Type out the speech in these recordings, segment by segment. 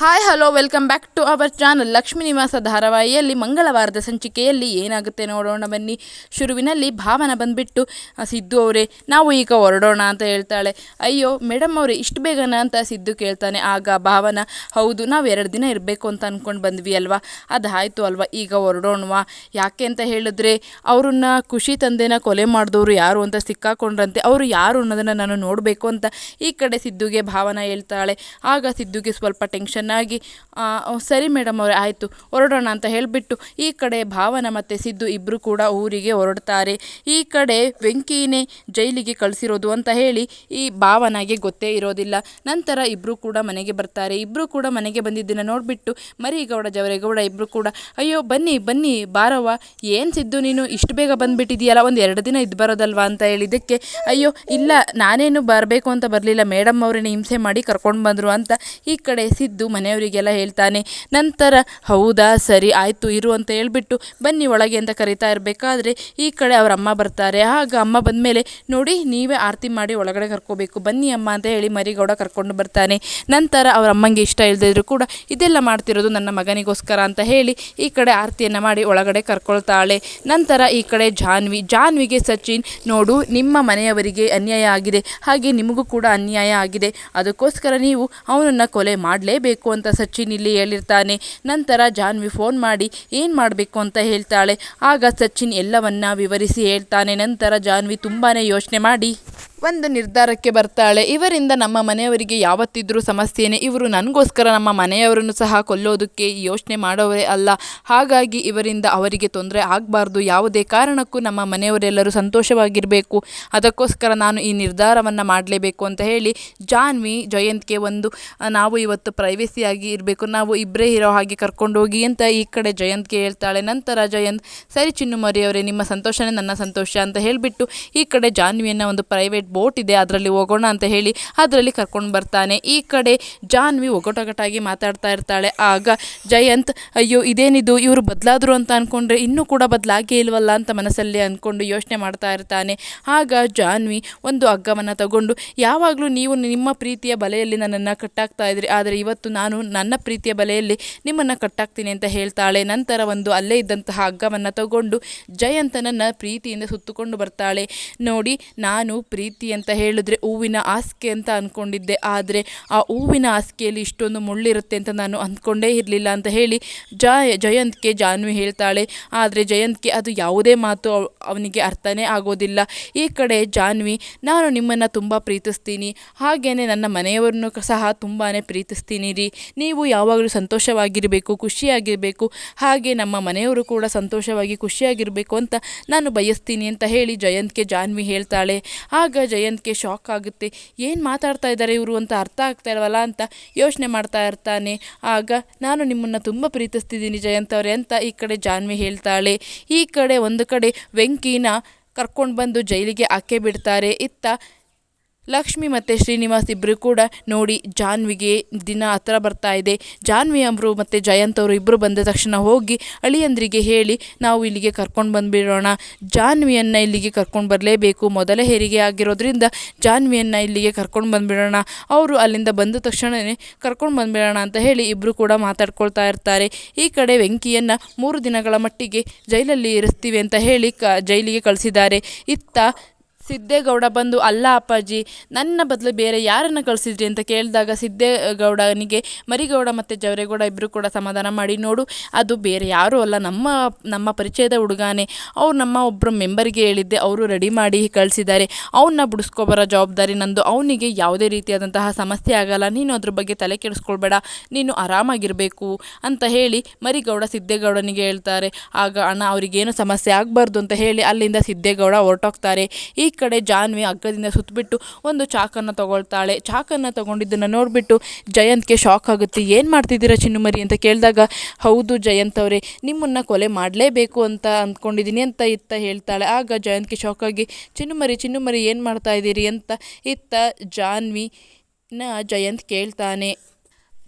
Hi hello welcome back to our channel Lakshmi Nivasa ಧಾರಾವಾಹಿಯಲ್ಲಿ ಮಂಗಳವಾರದ ಸಂಚಿಕೆಯಲ್ಲಿ ಏನಾಗುತ್ತೆ ನೋಡೋಣ ಬನ್ನಿ ಶುರುವಿನಲ್ಲಿ ಭಾವನ ಬಂದುಬಿಟ್ಟು ಸಿದ್ದು ಅವರೇ ನಾವು ಈಗ ಹೊರಡೋಣ ಅಂತ ಹೇಳ್ತಾಳೆ ಅಯ್ಯೋ ಮೇಡಮ್ ಅವರೇ ಇಷ್ಟು ಬೇಗನ ಅಂತ ಸಿದ್ದು ಕೇಳ್ತಾನೆ ಆಗ ಭಾವನ ಹೌದು, ನಾವು ಎರಡು ದಿನ ಇರಬೇಕು ಅಂತ ಅಂದ್ಕೊಂಡು ಬಂದ್ವಿ ಅಲ್ವಾ? ಅದಾಯಿತು ಅಲ್ವಾ? ಈಗ ಹೊರಡೋಣವಾ? ಯಾಕೆ ಅಂತ ಹೇಳಿದ್ರೆ, ಅವ್ರನ್ನ ಖುಷಿ ತಂದೆನ ಕೊಲೆ ಮಾಡಿದವರು ಯಾರು ಅಂತ ಸಿಕ್ಕಾಕೊಂಡ್ರಂತೆ, ಅವರು ಯಾರು ಅನ್ನೋದನ್ನು ನಾನು ನೋಡಬೇಕು ಅಂತ ಈ ಕಡೆ ಸಿದ್ದುಗೆ ಭಾವನ ಹೇಳ್ತಾಳೆ. ಆಗ ಸಿದ್ದುಗೆ ಸ್ವಲ್ಪ ಟೆನ್ಷನ್ ಓ, ಸರಿ ಮೇಡಮ್ ಅವರೇ ಆಯಿತು ಹೊರಡೋಣ ಅಂತ ಹೇಳಿಬಿಟ್ಟು ಈ ಕಡೆ ಭಾವನ ಮತ್ತು ಸಿದ್ದು ಇಬ್ಬರು ಕೂಡ ಊರಿಗೆ ಹೊರಡ್ತಾರೆ. ಈ ಕಡೆ ವೆಂಕಿನೇ ಜೈಲಿಗೆ ಕಳಿಸಿರೋದು ಅಂತ ಹೇಳಿ ಈ ಭಾವನಾಗೆ ಗೊತ್ತೇ ಇರೋದಿಲ್ಲ. ನಂತರ ಇಬ್ಬರು ಕೂಡ ಮನೆಗೆ ಬರ್ತಾರೆ. ಇಬ್ಬರು ಕೂಡ ಮನೆಗೆ ಬಂದಿದ್ದನ್ನು ನೋಡಿಬಿಟ್ಟು ಮರಿಗೌಡ ಜವರೇಗೌಡ ಇಬ್ಬರು ಕೂಡ ಅಯ್ಯೋ ಬನ್ನಿ ಬನ್ನಿ ಬಾರವ್ವ ಏನು ಸಿದ್ದು ನೀನು ಇಷ್ಟು ಬೇಗ ಬಂದುಬಿಟ್ಟಿದೆಯಲ್ಲ ಒಂದು ಎರಡು ದಿನ ಇದ್ದು ಬರೋದಲ್ವಾ? ಅಂತ ಹೇಳಿದ್ದಕ್ಕೆ ಅಯ್ಯೋ ಇಲ್ಲ ನಾನೇನು ಬರಬೇಕು ಅಂತ ಬರಲಿಲ್ಲ ಮೇಡಮ್ ಅವರೇನು ಹಿಂಸೆ ಮಾಡಿ ಕರ್ಕೊಂಡು ಬಂದರು ಅಂತ ಈ ಕಡೆ ಸಿದ್ದು ಮನೆಯವರಿಗೆಲ್ಲ ಹೇಳ್ತಾನೆ, ನಂತರ ಹೌದಾ, ಸರಿ, ಆಯಿತು, ಇರು ಅಂತ ಹೇಳ್ಬಿಟ್ಟು ಬನ್ನಿ ಒಳಗೆ ಅಂತ ಕರಿತಾ ಇರಬೇಕಾದ್ರೆ ಈ ಕಡೆ ಅವ್ರ ಅಮ್ಮ ಬರ್ತಾರೆ. ಆಗ ಅಮ್ಮ ಬಂದ ಮೇಲೆ ನೋಡಿ, ನೀವೇ ಆರತಿ ಮಾಡಿ ಒಳಗಡೆ ಕರ್ಕೋಬೇಕು, ಬನ್ನಿ ಅಮ್ಮ ಅಂತ ಹೇಳಿ ಮರಿಗೌಡ ಕರ್ಕೊಂಡು ಬರ್ತಾನೆ. ನಂತರ ಅವ್ರ ಅಮ್ಮಂಗೆ ಇಷ್ಟ ಇಲ್ಲದಿದ್ರು ಕೂಡ ಇದೆಲ್ಲ ಮಾಡ್ತಿರೋದು ನನ್ನ ಮಗನಿಗೋಸ್ಕರ ಅಂತ ಹೇಳಿ ಈ ಕಡೆ ಆರತಿಯನ್ನು ಮಾಡಿ ಒಳಗಡೆ ಕರ್ಕೊಳ್ತಾಳೆ. ನಂತರ ಈ ಕಡೆ ಜಾನ್ವಿ, ಜಾನ್ವಿಗೆ ಸಚಿನ್, ನೋಡು, ನಿಮ್ಮ ಮನೆಯವರಿಗೆ ಅನ್ಯಾಯ ಆಗಿದೆ. ಹಾಗೆ ನಿಮಗೂ ಕೂಡ ಅನ್ಯಾಯ ಆಗಿದೆ. ಅದಕ್ಕೋಸ್ಕರ ನೀವು ಅವನನ್ನು ಕೊಲೆ ಮಾಡಲೇಬೇಕು. ಅಂತ ಸಚಿನ್ ಇಲ್ಲಿ ಹೇಳಿರ್ತಾನೆ. ನಂತರ ಜಾನ್ವಿ ಫೋನ್ ಮಾಡಿ, ಏನು ಮಾಡಬೇಕು ಅಂತ ಹೇಳ್ತಾಳೆ? ಆಗ ಸಚಿನ್ ಎಲ್ಲವನ್ನ ವಿವರಿಸಿ ಹೇಳ್ತಾನೆ. ನಂತರ ಜಾನ್ವಿ ತುಂಬಾ ಯೋಚನೆ ಮಾಡಿ ಒಂದು ನಿರ್ಧಾರಕ್ಕೆ ಬರ್ತಾಳೆ. ಇವರಿಂದ ನಮ್ಮ ಮನೆಯವರಿಗೆ ಯಾವತ್ತಿದ್ರೂ ಸಮಸ್ಯೆನೇ. ಇವರು ನನಗೋಸ್ಕರ ನಮ್ಮ ಮನೆಯವರನ್ನು ಸಹ ಕೊಲ್ಲೋದಕ್ಕೆ ಯೋಚನೆ ಮಾಡೋರೇ ಅಲ್ಲ. ಹಾಗಾಗಿ ಇವರಿಂದ ಅವರಿಗೆ ತೊಂದರೆ ಆಗಬಾರ್ದು. ಯಾವುದೇ ಕಾರಣಕ್ಕೂ ನಮ್ಮ ಮನೆಯವರೆಲ್ಲರೂ ಸಂತೋಷವಾಗಿರಬೇಕು. ಅದಕ್ಕೋಸ್ಕರ ನಾನು ಈ ನಿರ್ಧಾರವನ್ನು ಮಾಡಲೇಬೇಕು ಅಂತ ಹೇಳಿ ಜಾನ್ವಿ ಜಯಂತ್ಗೆ ಒಂದು, ನಾವು ಇವತ್ತು ಪ್ರೈವೇಸಿಯಾಗಿ ಇರಬೇಕು. ನಾವು ಇಬ್ಬರೇ ಇರೋ ಹಾಗೆ ಕರ್ಕೊಂಡೋಗಿ ಅಂತ ಈ ಕಡೆ ಜಯಂತ್ಗೆ ಹೇಳ್ತಾಳೆ. ನಂತರ ಜಯಂತ್, ಸರಿ ಚಿನ್ನು ಮರಿಯವರೇ ನಿಮ್ಮ ಸಂತೋಷನೇ ನನ್ನ ಸಂತೋಷ ಅಂತ ಹೇಳಿಬಿಟ್ಟು ಈ ಕಡೆ ಜಾನ್ವಿಯನ್ನು ಒಂದು ಪ್ರೈವೇಟ್ ಬೋಟ್ ಇದೆ, ಅದರಲ್ಲಿ ಹೋಗೋಣ ಅಂತ ಹೇಳಿ ಅದರಲ್ಲಿ ಕರ್ಕೊಂಡು ಬರ್ತಾನೆ. ಈ ಕಡೆ ಜಾನ್ವಿ ಒಗಟೊಗಟಾಗಿ ಮಾತಾಡ್ತಾ ಇರ್ತಾಳೆ. ಆಗ ಜಯಂತ್, ಅಯ್ಯೋ, ಇದೇನಿದು? ಇವರು ಬದಲಾದ್ರು ಅಂತ ಅಂದ್ಕೊಂಡ್ರೆ ಇನ್ನೂ ಕೂಡ ಬದಲಾಗೇ ಇಲ್ವಲ್ಲ? ಅಂತ ಮನಸ್ಸಲ್ಲಿ ಅಂದ್ಕೊಂಡು ಯೋಚನೆ ಮಾಡ್ತಾ ಇರ್ತಾನೆ. ಆಗ ಜಾನ್ವಿ ಒಂದು ಹಗ್ಗವನ್ನು ತಗೊಂಡು, ಯಾವಾಗಲೂ ನೀವು ನಿಮ್ಮ ಪ್ರೀತಿಯ ಬಲೆಯಲ್ಲಿ ನನ್ನನ್ನು ಕಟ್ಟಾಗ್ತಾ ಇದ್ರಿ. ಆದರೆ ಇವತ್ತು ನಾನು ನನ್ನ ಪ್ರೀತಿಯ ಬಲೆಯಲ್ಲಿ ನಿಮ್ಮನ್ನು ಕಟ್ಟಾಗ್ತೀನಿ ಅಂತ ಹೇಳ್ತಾಳೆ. ನಂತರ ಒಂದು ಅಲ್ಲೇ ಇದ್ದಂತಹ ಹಗ್ಗವನ್ನು ತಗೊಂಡು ಜಯಂತನನ್ನು ಪ್ರೀತಿಯಿಂದ ಸುತ್ತುಕೊಂಡು ಬರ್ತಾಳೆ. ನೋಡಿ, ನಾನು ಪ್ರೀತಿ ಅಂತ ಹೇಳಿದ್ರೆ ಹೂವಿನ ಹಾಸಿಗೆ ಅಂತ ಅಂದ್ಕೊಂಡಿದ್ದೆ ಆದರೆ ಆ ಹೂವಿನ ಹಾಸಿಗೆಯಲ್ಲಿ ಇಷ್ಟೊಂದು ಮುಳ್ಳಿರುತ್ತೆ ಅಂತ ನಾನು ಅಂದ್ಕೊಂಡೇ ಇರಲಿಲ್ಲ ಅಂತ ಹೇಳಿ ಜಯ, ಜಯಂತ್ಗೆ ಜಾನ್ವಿ ಹೇಳ್ತಾಳೆ. ಆದರೆ ಜಯಂತ್ಗೆ ಅದು ಯಾವುದೇ ಮಾತು ಅವ್- ಅವನಿಗೆ ಅರ್ಥನೇ ಆಗೋದಿಲ್ಲ. ಈ ಕಡೆ ಜಾನ್ವಿ, ನಾನು ನಿಮ್ಮನ್ನು ತುಂಬ ಪ್ರೀತಿಸ್ತೀನಿ. ಹಾಗೆಯೇ ನನ್ನ ಮನೆಯವರನ್ನು ಸಹ ತುಂಬಾ ಪ್ರೀತಿಸ್ತೀನಿ ರೀ ನೀವು ಯಾವಾಗಲೂ ಸಂತೋಷವಾಗಿರಬೇಕು, ಖುಷಿಯಾಗಿರಬೇಕು. ಹಾಗೆ ನಮ್ಮ ಮನೆಯವರು ಕೂಡ ಸಂತೋಷವಾಗಿ ಖುಷಿಯಾಗಿರಬೇಕು ಅಂತ ನಾನು ಬಯಸ್ತೀನಿ ಅಂತ ಹೇಳಿ ಜಯಂತ್ಗೆ ಜಾನ್ವಿ ಹೇಳ್ತಾಳೆ. ಆಗ ಜಯಂತ್ಗೆ ಶಾಕ್ ಆಗುತ್ತೆ. ಏನು ಮಾತಾಡ್ತಾ ಇದ್ದಾರೆ ಇವರು ಅಂತ ಅರ್ಥ ಆಗ್ತಾ ಇಲ್ವಲ್ಲ ಅಂತ ಯೋಚನೆ ಮಾಡ್ತಾ ಇರ್ತಾನೆ. ಆಗ ನಾನು ನಿಮ್ಮನ್ನು ತುಂಬ ಪ್ರೀತಿಸ್ತಿದ್ದೀನಿ ಜಯಂತ್ ಅವರೇ ಅಂತ ಈ ಕಡೆ ಜಾನ್ವಿ ಹೇಳ್ತಾಳೆ. ಈ ಕಡೆ ಒಂದು ಕಡೆ ವೆಂಕಿನ ಕರ್ಕೊಂಡು ಬಂದು ಜೈಲಿಗೆ ಹಾಕೇ ಬಿಡ್ತಾರೆ. ಇತ್ತ ಲಕ್ಷ್ಮಿ ಮತ್ತು ಶ್ರೀನಿವಾಸ್ ಇಬ್ಬರು ಕೂಡ ನೋಡಿ ಜಾನ್ವಿಗೆ ದಿನ ಹತ್ರ ಬರ್ತಾ ಇದೆ. ಜಾನ್ವಿ ಅವರು ಮತ್ತು ಜಯಂತ್ ಅವರು ಇಬ್ಬರು ಬಂದ ತಕ್ಷಣ ಹೋಗಿ ಅಳಿಯಂದ್ರಿಗೆ ಹೇಳಿ, ನಾವು ಇಲ್ಲಿಗೆ ಕರ್ಕೊಂಡು ಬಂದುಬಿಡೋಣ. ಜಾನ್ವಿಯನ್ನು ಇಲ್ಲಿಗೆ ಕರ್ಕೊಂಡು ಬರಲೇಬೇಕು. ಮೊದಲ ಹೆರಿಗೆ ಆಗಿರೋದ್ರಿಂದ ಜಾನ್ವಿಯನ್ನು ಇಲ್ಲಿಗೆ ಕರ್ಕೊಂಡು ಬಂದುಬಿಡೋಣ. ಅವರು ಅಲ್ಲಿಂದ ಬಂದ ತಕ್ಷಣವೇ ಕರ್ಕೊಂಡು ಬಂದುಬಿಡೋಣ ಅಂತ ಹೇಳಿ ಇಬ್ಬರು ಕೂಡ ಮಾತಾಡ್ಕೊಳ್ತಾ ಇರ್ತಾರೆ. ಈ ಕಡೆ ವೆಂಕಿಯನ್ನು ಮೂರು ದಿನಗಳ ಮಟ್ಟಿಗೆ ಜೈಲಲ್ಲಿ ಇರಿಸ್ತೀವಿ ಅಂತ ಹೇಳಿ ಕ, ಜೈಲಿಗೆ ಕಳಿಸಿದ್ದಾರೆ. ಇತ್ತ ಸಿದ್ದೇಗೌಡ ಬಂದು, ಅಲ್ಲ ಅಪ್ಪಾಜಿ, ನನ್ನ ಬದಲು ಬೇರೆ ಯಾರನ್ನು ಕಳಿಸಿದ್ರಿ? ಅಂತ ಕೇಳಿದಾಗ ಸಿದ್ದೇಗೌಡನಿಗೆ ಮರಿಗೌಡ ಮತ್ತು ಜವರೇಗೌಡ ಇಬ್ಬರು ಕೂಡ ಸಮಾಧಾನ ಮಾಡಿ, ನೋಡು, ಅದು ಬೇರೆ ಯಾರೂ ಅಲ್ಲ. ನಮ್ಮ ನಮ್ಮ ಪರಿಚಯದ ಹುಡುಗಾನೆ. ಅವ್ರು ನಮ್ಮ ಒಬ್ಬರು ಮೆಂಬರಿಗೆ ಹೇಳಿದ್ದೆ. ಅವರು ರೆಡಿ ಮಾಡಿ ಕಳಿಸಿದ್ದಾರೆ. ಅವನ್ನ ಬಿಡಿಸ್ಕೊಬರೋ ಜವಾಬ್ದಾರಿ ನಂದು. ಅವನಿಗೆ ಯಾವುದೇ ರೀತಿಯಾದಂತಹ ಸಮಸ್ಯೆ ಆಗಲ್ಲ. ನೀನು ಅದ್ರ ಬಗ್ಗೆ ತಲೆ ಕೆಡಿಸ್ಕೊಳ್ಬೇಡ. ನೀನು ಆರಾಮಾಗಿರಬೇಕು. ಅಂತ ಹೇಳಿ ಮರಿಗೌಡ ಸಿದ್ದೇಗೌಡನಿಗೆ ಹೇಳ್ತಾರೆ. ಆಗ, ಅಣ್ಣ, ಅವರಿಗೇನು ಸಮಸ್ಯೆ ಆಗಬಾರ್ದು ಅಂತ ಹೇಳಿ ಅಲ್ಲಿಂದ ಸಿದ್ದೇಗೌಡ ಹೊರಟೋಗ್ತಾರೆ. ಈ ಕಡೆ ಜಾನ್ವಿ ಹಗ್ಗದಿಂದ ಸುತ್ತಬಿಟ್ಟು ಒಂದು ಚಾಕನ್ನು ತಗೊಳ್ತಾಳೆ. ಚಾಕನ್ನು ತಗೊಂಡಿದ್ದನ್ನು ನೋಡಿಬಿಟ್ಟು ಜಯಂತ್ಗೆ ಶಾಕ್ ಆಗುತ್ತೆ. ಏನು ಮಾಡ್ತಿದ್ದೀರಾ ಚಿನ್ನುಮರಿ ಅಂತ ಕೇಳಿದಾಗ, ಹೌದು ಜಯಂತ್ ಅವರೇ, ನಿಮ್ಮನ್ನು ಕೊಲೆ ಮಾಡಲೇಬೇಕು ಅಂತ ಅಂದ್ಕೊಂಡಿದ್ದೀನಿ ಅಂತ ಇತ್ತ ಹೇಳ್ತಾಳೆ. ಆಗ ಜಯಂತ್ಗೆ ಶಾಕ್ ಆಗಿ, ಚಿನ್ನುಮರಿ ಚಿನ್ನುಮರಿ ಏನು ಮಾಡ್ತಾ ಇದ್ದೀರಿ ಅಂತ ಇತ್ತ ಜಾನ್ವಿನ ಜಯಂತ್ ಕೇಳ್ತಾನೆ.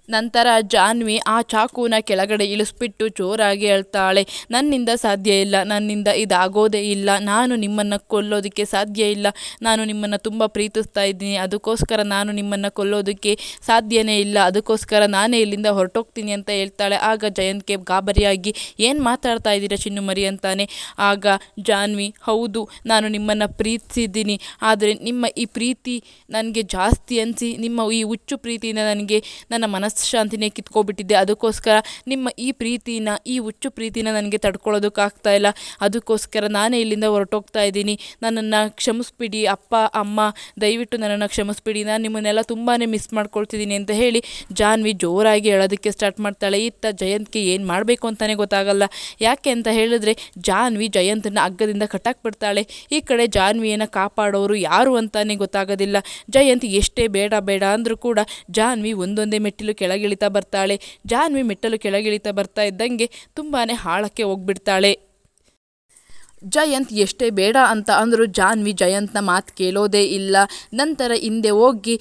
ನಂತರ ಜಾನ್ವಿ ಆ ಚಾಕುನ ಕೆಳಗಡೆ ಇಳಿಸ್ಬಿಟ್ಟು ಜೋರಾಗಿ ಹೇಳ್ತಾಳೆ, ನನ್ನಿಂದ ಸಾಧ್ಯ ಇಲ್ಲ, ನನ್ನಿಂದ ಇದಾಗೋದೇ ಇಲ್ಲ, ನಾನು ನಿಮ್ಮನ್ನು ಕೊಲ್ಲೋದಕ್ಕೆ ಸಾಧ್ಯ ಇಲ್ಲ, ನಾನು ನಿಮ್ಮನ್ನು ತುಂಬ ಪ್ರೀತಿಸ್ತಾ ಇದ್ದೀನಿ, ಅದಕ್ಕೋಸ್ಕರ ನಾನು ನಿಮ್ಮನ್ನು ಕೊಲ್ಲೋದಕ್ಕೆ ಸಾಧ್ಯನೇ ಇಲ್ಲ, ಅದಕ್ಕೋಸ್ಕರ ನಾನೇ ಇಲ್ಲಿಂದ ಹೊರಟೋಗ್ತೀನಿ, ಅಂತ ಹೇಳ್ತಾಳೆ. ಆಗ ಜಯಂತ್ಗೆ ಗಾಬರಿಯಾಗಿ, ಏನು ಮಾತಾಡ್ತಾ ಇದ್ದೀರಾ ಚಿನ್ನುಮರಿ ಅಂತಾನೆ? ಆಗ ಜಾನ್ವಿ, ಹೌದು, ನಾನು ನಿಮ್ಮನ್ನು ಪ್ರೀತಿಸಿದ್ದೀನಿ, ಆದರೆ ನಿಮ್ಮ ಈ ಪ್ರೀತಿ ನನಗೆ ಜಾಸ್ತಿ ಅನಿಸಿ, ನಿಮ್ಮ ಈ ಹುಚ್ಚು ಪ್ರೀತಿಯಿಂದ ನನಗೆ, ನನ್ನ ಮನಃಶಾಂತಿನೇ ಕಿತ್ಕೊಬಿಟ್ಟಿದ್ದೆ. ಅದಕ್ಕೋಸ್ಕರ ನಿಮ್ಮ ಈ ಪ್ರೀತಿನ, ಈ ಹುಚ್ಚು ಪ್ರೀತಿನ ನನಗೆ ತಡ್ಕೊಳ್ಳೋದಕ್ಕಾಗ್ತಾ ಇಲ್ಲ. ಅದಕ್ಕೋಸ್ಕರ ನಾನೇ ಇಲ್ಲಿಂದ ಹೊರಟೋಗ್ತಾ ಇದ್ದೀನಿ. ನನ್ನನ್ನು ಕ್ಷಮಿಸ್ಬಿಡಿ ಅಪ್ಪ, ಅಮ್ಮ, ದಯವಿಟ್ಟು ನನ್ನನ್ನು ಕ್ಷಮಿಸ್ಬಿಡಿ. ನಾನು ನಿಮ್ಮನ್ನೆಲ್ಲ ತುಂಬಾ ಮಿಸ್ ಮಾಡ್ಕೊಳ್ತಿದ್ದೀನಿ ಅಂತ ಹೇಳಿ ಜಾನ್ವಿ ಜೋರಾಗಿ ಹೇಳೋದಕ್ಕೆ ಸ್ಟಾರ್ಟ್ ಮಾಡ್ತಾಳೆ. ಇತ್ತ ಜಯಂತ್ಗೆ ಏನು ಮಾಡಬೇಕು ಅಂತಲೇ ಗೊತ್ತಾಗಲ್ಲ. ಯಾಕೆ ಅಂತ ಹೇಳಿದ್ರೆ ಜಾನ್ವಿ ಜಯಂತನ ಹಗ್ಗದಿಂದ ಕಟ್ಟಾಕ್ಬಿಡ್ತಾಳೆ. ಈ ಕಡೆ ಜಾನ್ವಿಯನ್ನು ಕಾಪಾಡೋರು ಯಾರು ಅಂತಲೇ ಗೊತ್ತಾಗೋದಿಲ್ಲ. ಜಯಂತ್ ಎಷ್ಟೇ ಬೇಡ ಬೇಡ ಅಂದರೂ ಕೂಡ ಜಾನ್ವಿ ಒಂದೊಂದೇ ಮೆಟ್ಟಿಲು ಕೆಳಗಿಳಿತಾ ಬರ್ತಾಳೆ. ಜಾನ್ವಿ ಮೆಟ್ಟಲು ಕೆಳಗಿಳಿತಾ ಬರ್ತಾ ಇದ್ದಂಗೆ ತುಂಬಾ ಹಾಳಕ್ಕೆ ಹೋಗ್ಬಿಡ್ತಾಳೆ. ಜಯಂತ್ ಎಷ್ಟೇ ಬೇಡ ಅಂತ ಅಂದರೂ ಜಾನ್ವಿ ಜಯಂತ್ನ ಮಾತು ಕೇಳೋದೇ ಇಲ್ಲ. ನಂತರ ಹಿಂದೆ ಹೋಗಿ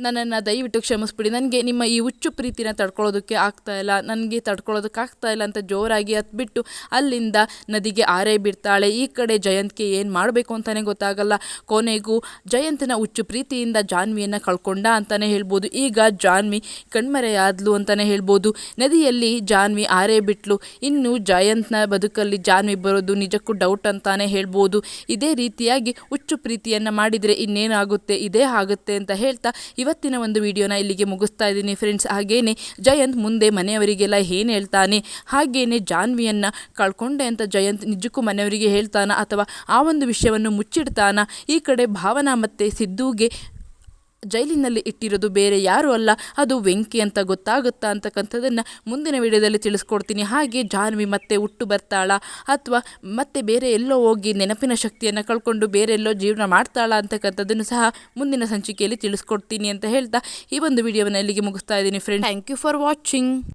ನನ್ನನ್ನು ದಯವಿಟ್ಟು ಕ್ಷಮಿಸ್ಬಿಡಿ. ನನಗೆ ನಿಮ್ಮ ಈ ಹುಚ್ಚು ಪ್ರೀತಿನ ತಡ್ಕೊಳ್ಳೋದಕ್ಕೆ ಆಗ್ತಾ ಇಲ್ಲ. ನನಗೆ ತಡ್ಕೊಳ್ಳೋದಕ್ಕೆ ಆಗ್ತಾ ಇಲ್ಲ ಅಂತ ಜೋರಾಗಿ ಹತ್ಬಿಟ್ಟು ಅಲ್ಲಿಂದ ನದಿಗೆ ಆರೇ ಬಿಡ್ತಾಳೆ ಈ ಕಡೆ ಜಯಂತ್ಗೆ ಏನು ಮಾಡಬೇಕು ಅಂತಲೇ ಗೊತ್ತಾಗಲ್ಲ. ಕೊನೆಗೂ ಜಯಂತನ ಹುಚ್ಚು ಪ್ರೀತಿಯಿಂದ ಜಾನ್ವಿಯನ್ನು ಕಳ್ಕೊಂಡ ಅಂತಲೇ ಹೇಳ್ಬೋದು. ಈಗ ಜಾನ್ವಿ ಕಣ್ಮರೆಯಾದ್ಲು ಅಂತಲೇ ಹೇಳ್ಬೋದು. ನದಿಯಲ್ಲಿ ಜಾನ್ವಿ ಆರೇ ಬಿಟ್ಲು. ಇನ್ನು ಜಯಂತ್ನ ಬದುಕಲ್ಲಿ ಜಾನ್ವಿ ಬರೋದು ನಿಜಕ್ಕೂ ಡೌಟ್ ಅಂತಾನೆ ಹೇಳ್ಬೋದು. ಇದೇ ರೀತಿಯಾಗಿ ಹುಚ್ಚು ಪ್ರೀತಿಯನ್ನು ಮಾಡಿದರೆ ಇನ್ನೇನಾಗುತ್ತೆ? ಇದೇ ಆಗುತ್ತೆ ಅಂತ ಹೇಳ್ತಾ ಇವತ್ತಿನ ಒಂದು ವಿಡಿಯೋನ ಇಲ್ಲಿಗೆ ಮುಗಿಸ್ತಾ ಇದ್ದೀನಿ ಫ್ರೆಂಡ್ಸ್. ಹಾಗೇನೆ ಜಯಂತ್ ಮುಂದೆ ಮನೆಯವರಿಗೆಲ್ಲ ಏನು ಹೇಳ್ತಾನೆ? ಹಾಗೇನೆ ಜಾನ್ವಿಯನ್ನು ಕಳ್ಕೊಂಡೆ ಅಂತ ಜಯಂತ್ ನಿಜಕ್ಕೂ ಮನೆಯವರಿಗೆ ಹೇಳ್ತಾನ ಅಥವಾ ಆ ಒಂದು ವಿಷಯವನ್ನು ಮುಚ್ಚಿಡ್ತಾನ? ಈ ಕಡೆ ಭಾವನಾ ಮತ್ತು ಸಿದ್ದುಗೆ ಜೈಲಿನಲ್ಲಿ ಇಟ್ಟಿರೋದು ಬೇರೆ ಯಾರೂ ಅಲ್ಲ. ಅದು ವೆಂಕಿ ಅಂತ ಗೊತ್ತಾಗುತ್ತಾ ಅಂತಕ್ಕಂಥದ್ದನ್ನು ಮುಂದಿನ ವಿಡಿಯೋದಲ್ಲಿ ತಿಳಿಸ್ಕೊಡ್ತೀನಿ. ಹಾಗೆ ಜಾನ್ವಿ ಮತ್ತೆ ಹುಟ್ಟು ಬರ್ತಾಳ ಅಥವಾ ಮತ್ತೆ ಬೇರೆ ಎಲ್ಲೋ ಹೋಗಿ ನೆನಪಿನ ಶಕ್ತಿಯನ್ನು ಕಳ್ಕೊಂಡು ಬೇರೆ ಎಲ್ಲೋ ಜೀವನ ಮಾಡ್ತಾಳ ಅಂತಕ್ಕಂಥದ್ದನ್ನು ಸಹ ಮುಂದಿನ ಸಂಚಿಕೆಯಲ್ಲಿ ತಿಳಿಸ್ಕೊಡ್ತೀನಿ ಅಂತ ಹೇಳ್ತಾ ಈ ಒಂದು ವಿಡಿಯೋವನ್ನು ಇಲ್ಲಿಗೆ ಮುಗಿಸ್ತಾ ಇದ್ದೀನಿ. Friend thank you for watching